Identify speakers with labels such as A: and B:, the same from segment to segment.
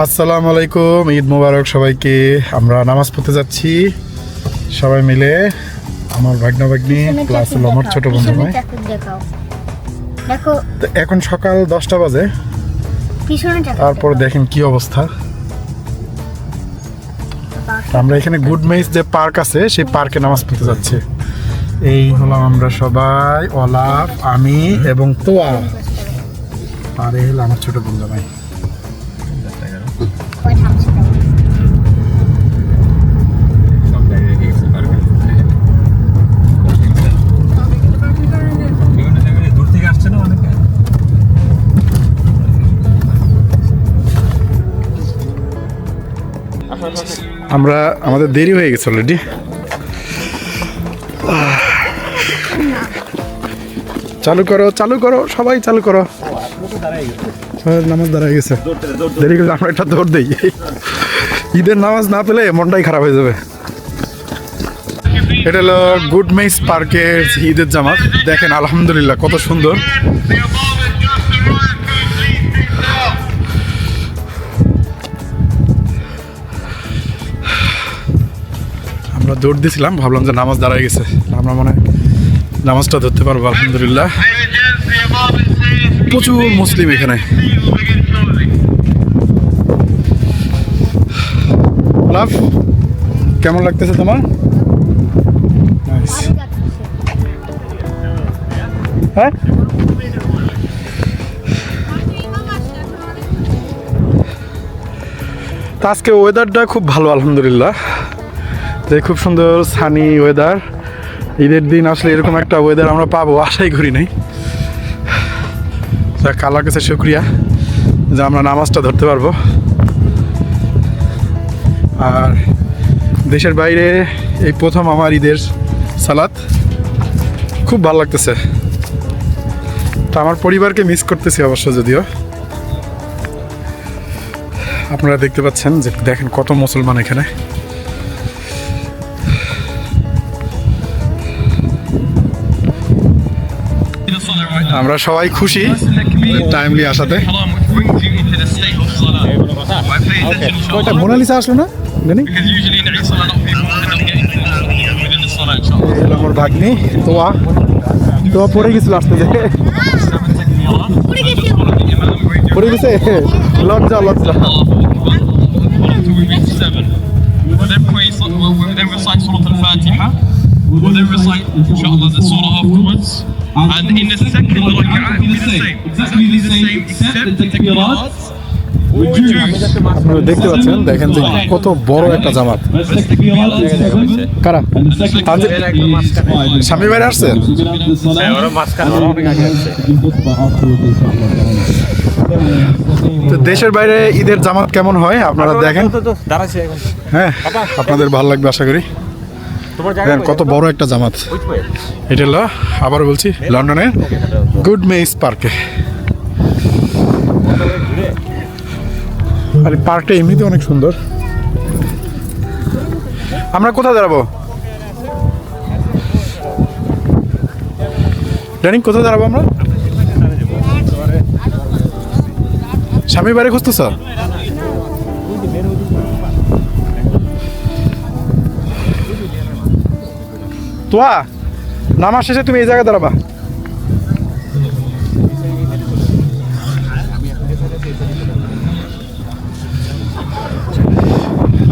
A: আসসালামু আলাইকুম ঈদ মোবারক সবাইকে। আমরা নামাজ পড়তে যাচ্ছি। সবাই মিলে আমার ভাগ্না ভাগ্নি প্লাস হলো আমার ছোট বন্ধু ভাই।
B: দেখো।
A: তো এখন সকাল দশটা বাজে। তারপর দেখেন কি অবস্থা। আমরা এখানে গুড মেইস যে পার্ক আছে সেই পার্কে নামাজ পড়তে যাচ্ছি। এই হলো আমরা সবাই অলাপ আমি এবং তোয়া আর এই হলো আমার ছোট বন্ধু ভাই। আমরা, আমাদের দেরি হয়ে গেছে অলরেডি চালু করো চালু করো, সবাই চালু করো। নামাজ দাঁড়ায় গেছে। দেরি করে আমরা একটা দৌড় দিই। ঈদের নামাজ না পেলে মনটাই খারাপ হয়ে যাবে। এটা হলো গুড মেইস পার্কের ঈদের জামাত। দেখেন, আলহামদুলিল্লাহ, কত সুন্দর। আমরা দৌড় দিয়েছিলাম ভাবলাম যে নামাজ দাঁড়ায় গেছে। আমরা মনে নামাজটা ধরতে পারব, আলহামদুলিল্লাহ। প্রচুর মুসলিম এখানে। লাভ, কেমন লাগতেছে তোমার। হ্যাঁ? আজকে ওয়েদারটা খুব ভালো, আলহামদুলিল্লাহ। যে খুব সুন্দর সানি ওয়েদার ঈদের দিন আসলে এরকম একটা ওয়েদার আমরা পাবো, আশাই করি নাই। আল্লাহর কাছে শুক্রিয়া যে আমরা নামাজটা ধরতে পারব। আর দেশের বাইরে এই প্রথম আমার ঈদের সালাত। খুব ভালো লাগতেছে। তো আমার পরিবারকে মিস করতেছি অবশ্য যদিও। আপনারা দেখতে পাচ্ছেন যে দেখেন কত মুসলমান এখানে। আমরা সবাই খুশি টাইমলি আসাতে কয়টা মোনালিসা আসলো না জানি আমার ভাগ্নি তোয়া তোয়া পড়ে গেছিল আসতে যে পড়ে গেছে লজ্জা লজ্জা
C: Then pray, then recite Surah Al-Fatiha. We'll then recite, inshallah, the surah afterwards. And in the second rak'ah, it'll be the same. Exactly the same, except the takbirat
A: দেখতে পাচ্ছেন? দেখেন যে কত বড় একটা জামাত। কারা? স্বামী বাইরে আসছে তো দেশের বাইরে ঈদের জামাত কেমন হয়? আপনারা দেখেন। হ্যাঁ আপনাদের ভালো লাগবে আশা করি। কত বড় একটা জামাত। এটা হলো আবার বলছি লন্ডনের গুড মেইস পার্কে। আর পার্কটা এমনিতে অনেক সুন্দর। আমরা কোথায় দাঁড়াবো? জানি কোথায় দাঁড়াবো আমরা? স্বামী বাড়ি খুঁজতেছ? তোয়া, নামাজ শেষে তুমি এই জায়গায় দাঁড়াবা।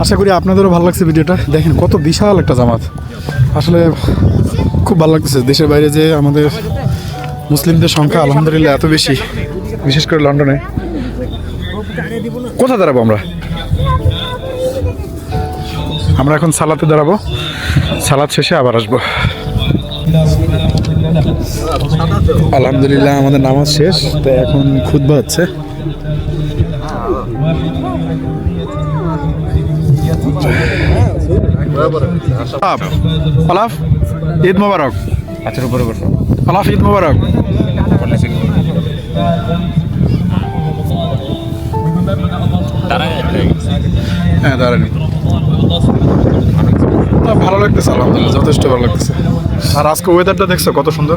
A: আশা করি আপনাদেরও ভালো লাগছে ভিডিওটা। দেখেন কত বিশাল একটা জামাত। আসলে খুব ভালো লাগতেছে। দেশের বাইরে যে আমাদের মুসলিমদের সংখ্যা আলহামদুলিল্লাহ এত বেশি, বিশেষ করে লন্ডনে। কোথায় দাঁড়াবো আমরা? আমরা এখন সালাতে দাঁড়াবো। সালাদ শেষে আবার আসব। আলহামদুলিল্লাহ আমাদের নামাজ শেষ। তো এখন খুদবা হচ্ছে। আলাফ ঈদ মোবারক।
D: আচ্ছা উপরে বসো।
A: আলাফ ঈদ মোবারক। হ্যাঁ দাঁড়ানি না, ভালো লাগতেছে আলহামদুলিল্লাহ যথেষ্ট ভালো লাগতেছে। আর আজকে ওয়েদারটা দেখছ কত সুন্দর?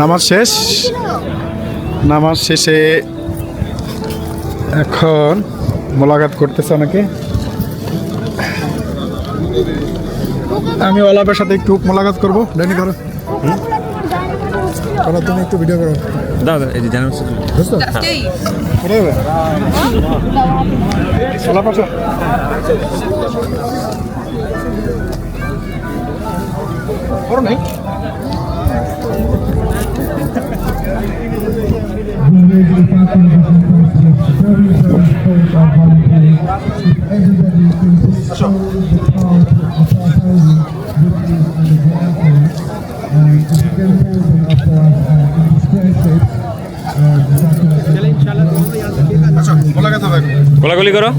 A: নামাজ শেষ? নামাজ শেষে এখন মোলাকাত করতেছে অনেকে। আমি অলাপের সাথে একটু মোলাকাত করব। ডাইনি করো করো তুমি একটু ভিডিও করো।
D: দাও দাও এই যে জানার
A: বুঝছ? করে দেবে অলাপ আসো করো নাই? মোলাকাত
D: গোলাগুলি করো।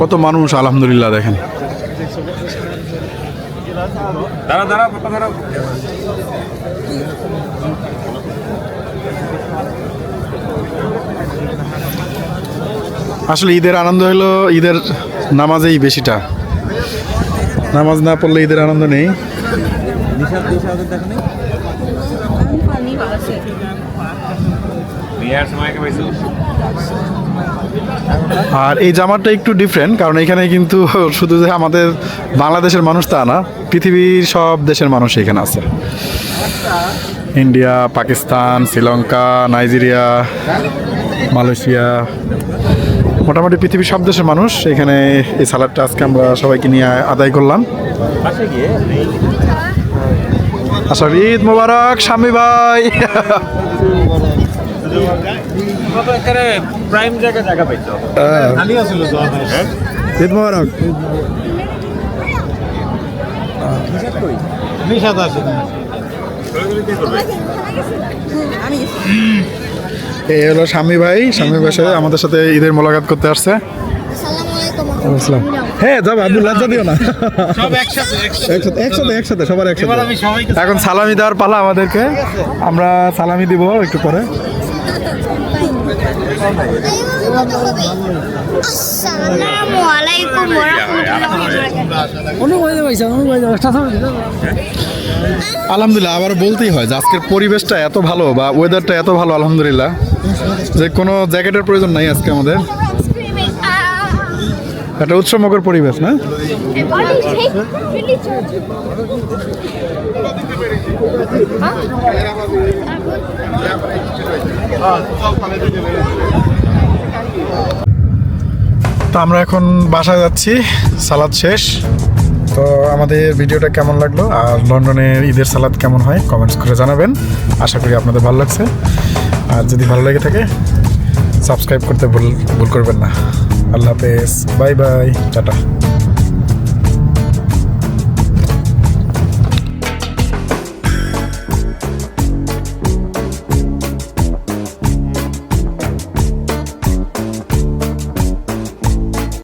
A: কত মানুষ আলহামদুলিল্লাহ দেখেন।
D: দাঁড়া দাঁড়া পাপা
A: আসলে ঈদের আনন্দ হলো ঈদের নামাজেই বেশিটা। নামাজ না পড়লে ঈদের আনন্দ নেই। আর এই জামাটা একটু ডিফারেন্ট কারণ এখানে কিন্তু শুধু যে আমাদের বাংলাদেশের মানুষ তা না পৃথিবীর সব দেশের মানুষ এখানে আছে। India Pakistan Sri Lanka Nigeria Malaysia মোটামুটি পৃথিবীর সব দেশের মানুষ এখানে এই সালাদটা আজকে আমরা সবাইকে নিয়ে আদায় করলাম। আচ্ছা ঈদ মোবারক, স্বামী ভাই।
D: হ্যাঁ।
A: ঈদ মোবারক। এই হলো স্বামী ভাই। স্বামী ভাই সাথে আমাদের সাথে ঈদের মোলাকাত করতে আসছে। আসসালামু হ্যাঁ যাব আব্দুল লজ্জা দিও না। সব একসাথে একসাথে। একসাথে সবার একসাথে। এখন সালামি দেওয়ার পালা আমাদেরকে। আমরা সালামি দিব একটু পরে।
B: আসসালামু আলাইকুম ওয়া রাহমাতুল্লাহি
A: আলহামদুলিল্লাহ আবার বলতেই হয় যে আজকের পরিবেশটা এত ভালো বা ওয়েদারটা এত ভালো আলহামদুলিল্লাহ। যে কোনো জ্যাকেটের প্রয়োজন নাই আজকে আমাদের। একটা উৎসবমুখর পরিবেশ, না? তো আমরা এখন বাসায় যাচ্ছি, সালাদ শেষ। তো আমাদের ভিডিওটা কেমন লাগল? আর লন্ডনের ঈদের সালাদ কেমন হয় কমেন্টস করে জানাবেন। আশা করি আপনাদের ভালো লাগছে। আর যদি ভালো লেগে থাকে সাবস্ক্রাইব করতে ভুল ভুল করবেন না। আল্লাহ হাফেজ। Bye bye tata.